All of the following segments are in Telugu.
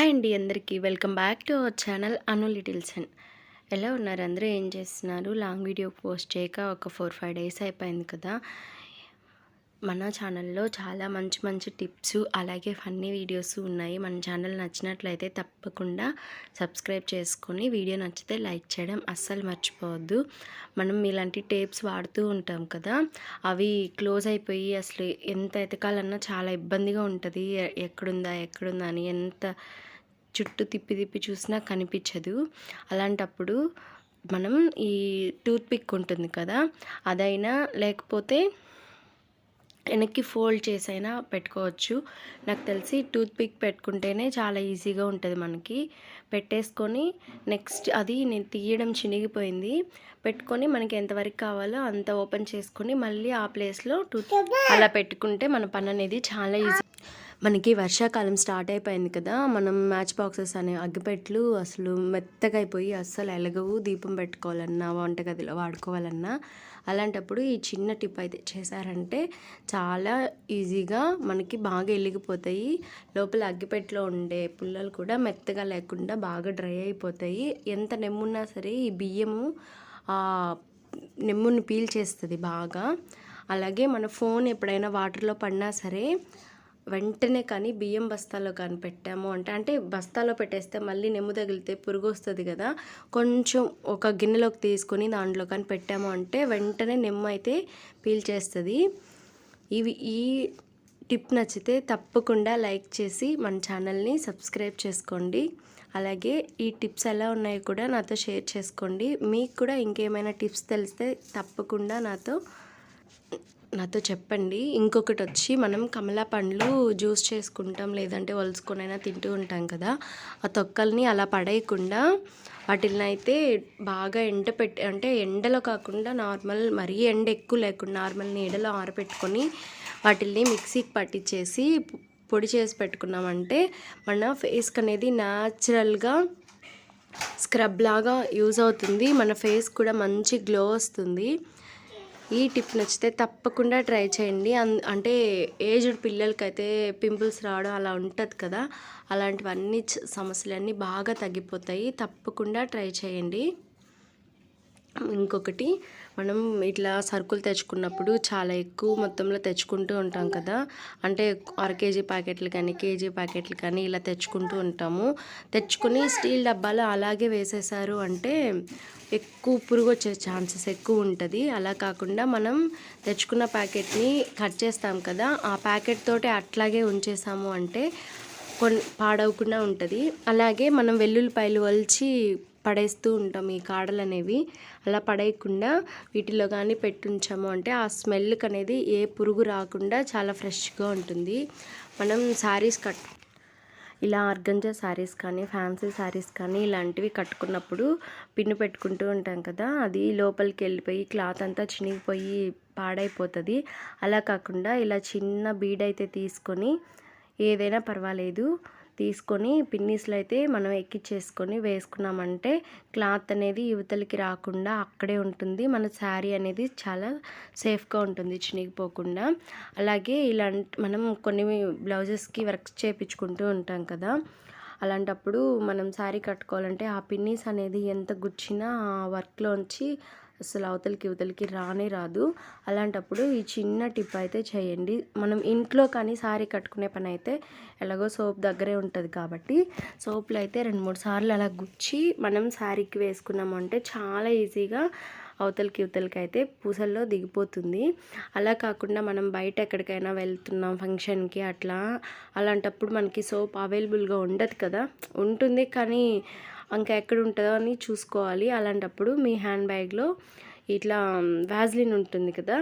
హాయ్ అండి అందరికీ. Welcome back to our channel Anu లిటిల్సన్ ఎలా ఉన్నారు? అందరూ ఏం చేస్తున్నారు? లాంగ్ వీడియో పోస్ట్ చేయక ఒక ఫోర్ ఫైవ్ డేస్ అయిపోయింది కదా. మన ఛానల్లో చాలా మంచి మంచి టిప్స్ అలాగే ఫన్నీ వీడియోస్ ఉన్నాయి. మన ఛానల్ నచ్చినట్లయితే తప్పకుండా సబ్స్క్రైబ్ చేసుకొని వీడియో నచ్చితే లైక్ చేయడం అస్సలు మర్చిపోవద్దు. మనం ఇలాంటి టేప్స్ వాడుతూ ఉంటాం కదా. అవి క్లోజ్ అయిపోయి అసలు ఎంత ఎతకాలన్నా చాలా ఇబ్బందిగా ఉంటుంది. ఎక్కడుందా ఎక్కడుందా అని ఎంత చుట్టూ తిప్పి తిప్పి చూసినా కనిపించదు. అలాంటప్పుడు మనం ఈ టూత్పిక్ ఉంటుంది కదా అదైనా లేకపోతే వెనక్కి ఫోల్డ్ చేసైనా పెట్టుకోవచ్చు. నాకు తెలిసి టూత్పిక్ పెట్టుకుంటేనే చాలా ఈజీగా ఉంటుంది మనకి. పెట్టేసుకొని నెక్స్ట్ అది నేను తీయడం చినిగిపోయింది. పెట్టుకొని మనకి ఎంతవరకు కావాలో అంత ఓపెన్ చేసుకొని మళ్ళీ ఆ ప్లేస్లో టూత్ అలా పెట్టుకుంటే మన పని అనేది చాలా ఈజీ. మనకి వర్షాకాలం స్టార్ట్ అయిపోయింది కదా మనం మ్యాచ్ బాక్సెస్ అనే అగ్గిపెట్లు అసలు మెత్తగా అయిపోయి అస్సలు ఎలగవు. దీపం పెట్టుకోవాలన్నా వంటగదిలో వాడుకోవాలన్నా. అలాంటప్పుడు ఈ చిన్న టిప్ అయితే చేశారంటే చాలా ఈజీగా మనకి బాగా వెలిగిపోతాయి లోపల అగ్గిపెట్టెలో ఉండే పుల్లలు కూడా మెత్తగా లేకుండా బాగా డ్రై అయిపోతాయి. ఎంత నెమ్మున్నా సరే ఈ బియ్యము ఆ నెమ్ముని పీల్చేస్తుంది బాగా. అలాగే మన ఫోన్ ఎప్పుడైనా వాటర్లో పడినా సరే వెంటనే కానీ బియ్యం బస్తాలో కానీ పెట్టాము అంటే. అంటే బస్తాలో పెట్టేస్తే మళ్ళీ నెమ్ము తగిలితే పురుగు వస్తుంది కదా. కొంచెం ఒక గిన్నెలోకి తీసుకొని దాంట్లో కానీ పెట్టాము అంటే వెంటనే నెమ్ము అయితే పీల్చేస్తుంది. ఇవి ఈ టిప్ నచ్చితే తప్పకుండా లైక్ చేసి మన ఛానల్ని సబ్స్క్రైబ్ చేసుకోండి. అలాగే ఈ టిప్స్ ఎలా ఉన్నాయో కూడా నాతో షేర్ చేసుకోండి. మీకు కూడా ఇంకేమైనా టిప్స్ తెలిస్తే తప్పకుండా నాతో నాతో చెప్పండి. ఇంకొకటి వచ్చి మనం కమలా పండ్లు జ్యూస్ చేసుకుంటాం లేదంటే వలుసుకొనైనా తింటూ ఉంటాం కదా. ఆ తొక్కల్ని అలా పడేయకుండా వాటిని అయితే బాగా ఎండ పెట్టి అంటే ఎండలో కాకుండా నార్మల్ మరీ ఎండ ఎక్కువ లేకుండా నార్మల్ నీడలో ఆరబెట్టుకొని వాటిల్ని మిక్సీకి పట్టించేసి పొడి చేసి పెట్టుకున్నామంటే మన ఫేస్కి అనేది న్యాచురల్గా స్క్రబ్ లాగా యూజ్ అవుతుంది. మన ఫేస్ కూడా మంచి గ్లో వస్తుంది. ఈ టిప్ నచ్చితే తప్పకుండా ట్రై చేయండి. అన్ అంటే ఏజ్డ్ పిల్లలకైతే పింపుల్స్ రావడం అలా ఉంటుంది కదా. అలాంటివన్నీ సమస్యలన్నీ బాగా తగ్గిపోతాయి. తప్పకుండా ట్రై చేయండి. ఇంకొకటి మనం ఇట్లా సరుకులు తెచ్చుకున్నప్పుడు చాలా ఎక్కువ మొత్తంలో తెచ్చుకుంటూ ఉంటాం కదా. అంటే అర కేజీ ప్యాకెట్లు కానీ కేజీ ప్యాకెట్లు కానీ ఇలా తెచ్చుకుంటూ ఉంటాము. తెచ్చుకొని స్టీల్ డబ్బాలో అలాగే వేసేసారు అంటే ఎక్కువ పురుగు వచ్చే ఛాన్సెస్ ఎక్కువ ఉంటుంది. అలా కాకుండా మనం తెచ్చుకున్న ప్యాకెట్ని కట్ చేస్తాం కదా ఆ ప్యాకెట్ తోటి అట్లాగే ఉంచేసాము అంటే కొన్ని పాడవకుండా ఉంటుంది. అలాగే మనం వెల్లుల్లిపాయలు వలిచి పడేస్తూ ఉంటాం ఈ కాడలు అనేవి అలా పడేయకుండా వీటిలో కానీ పెట్టుంచాము అంటే ఆ స్మెల్కి అనేది ఏ పురుగు రాకుండా చాలా ఫ్రెష్గా ఉంటుంది. మనం శారీస్ కట్ ఇలా ఆర్గంజా శారీస్ కానీ ఫ్యాన్సీ శారీస్ కానీ ఇలాంటివి కట్టుకున్నప్పుడు పిన్ను పెట్టుకుంటూ ఉంటాం కదా అది లోపలికి వెళ్ళిపోయి క్లాత్ అంతా చినిగిపోయి పాడైపోతుంది. అలా కాకుండా ఇలా చిన్న బీడ్ అయితే తీసుకొని ఏదైనా పర్వాలేదు. తీసుకొని పిన్నీస్లో అయితే మనం ఎక్కిచ్చేసుకొని వేసుకున్నామంటే క్లాత్ అనేది యువతలకి రాకుండా అక్కడే ఉంటుంది. మన శారీ అనేది చాలా సేఫ్గా ఉంటుంది చినిగిపోకుండా. అలాగే ఇలాంటి మనం కొన్ని బ్లౌజెస్కి వర్క్ చేయించుకుంటూ ఉంటాం కదా. అలాంటప్పుడు మనం శారీ కట్టుకోవాలంటే ఆ పిన్నీస్ అనేది ఎంత గుచ్చినా ఆ వర్క్లోంచి అసలు అవతలికి ఇవతలికి రానే రాదు. అలాంటప్పుడు ఈ చిన్న టిప్ అయితే చేయండి. మనం ఇంట్లో కానీ సారీ కట్టుకునే పని అయితే ఎలాగో సోప్ దగ్గరే ఉంటుంది కాబట్టి సోప్లో అయితే రెండు మూడు సార్లు అలా గుచ్చి మనం శారీకి వేసుకున్నామంటే చాలా ఈజీగా అవతలకి ఇవతలకి అయితే పూసల్లో దిగిపోతుంది. అలా కాకుండా మనం బయట ఎక్కడికైనా వెళ్తున్నాం ఫంక్షన్కి అట్లా అలాంటప్పుడు మనకి సోప్ అవైలబుల్గా ఉండదు కదా. ఉంటుంది కానీ ఇంకా ఎక్కడ ఉంటుందో అని చూసుకోవాలి. అలాంటప్పుడు మీ హ్యాండ్ బ్యాగ్లో ఇట్లా వ్యాజ్లిన్ ఉంటుంది కదా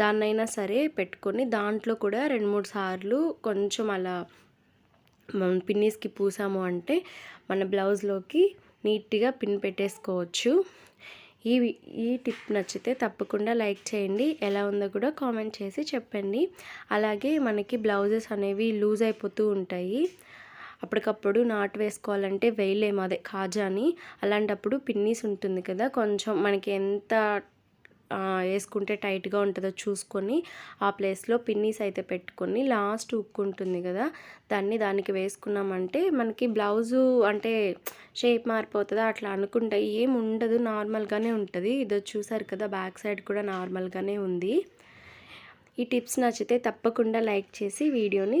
దాన్నైనా సరే పెట్టుకొని దాంట్లో కూడా రెండు మూడు సార్లు కొంచెం అలా మనం పిన్నీస్కి పూసాము అంటే మన బ్లౌజ్లోకి నీట్గా పిన్ పెట్టేసుకోవచ్చు. ఈ ఈ టిప్ నచ్చితే తప్పకుండా లైక్ చేయండి. ఎలా ఉందో కూడా కామెంట్ చేసి చెప్పండి. అలాగే మనకి బ్లౌజెస్ అనేవి లూజ్ అయిపోతూ ఉంటాయి. అప్పటికప్పుడు నాటు వేసుకోవాలంటే వేయలేము. అదే కాజాని. అలాంటప్పుడు పిన్నీస్ ఉంటుంది కదా కొంచెం మనకి ఎంత వేసుకుంటే టైట్గా ఉంటుందో చూసుకొని ఆ ప్లేస్లో పిన్నీస్ అయితే పెట్టుకొని లాస్ట్ ఉక్కుంటుంది కదా దాన్ని దానికి వేసుకున్నామంటే మనకి బ్లౌజు అంటే షేప్ మారిపోతుందా అట్లా అనుకుంటే. ఏం ఉండదు నార్మల్గానే ఉంటుంది. ఇదో చూసారు కదా బ్యాక్ సైడ్ కూడా నార్మల్గానే ఉంది. ఈ టిప్స్ నచ్చితే తప్పకుండా లైక్ చేసి వీడియోని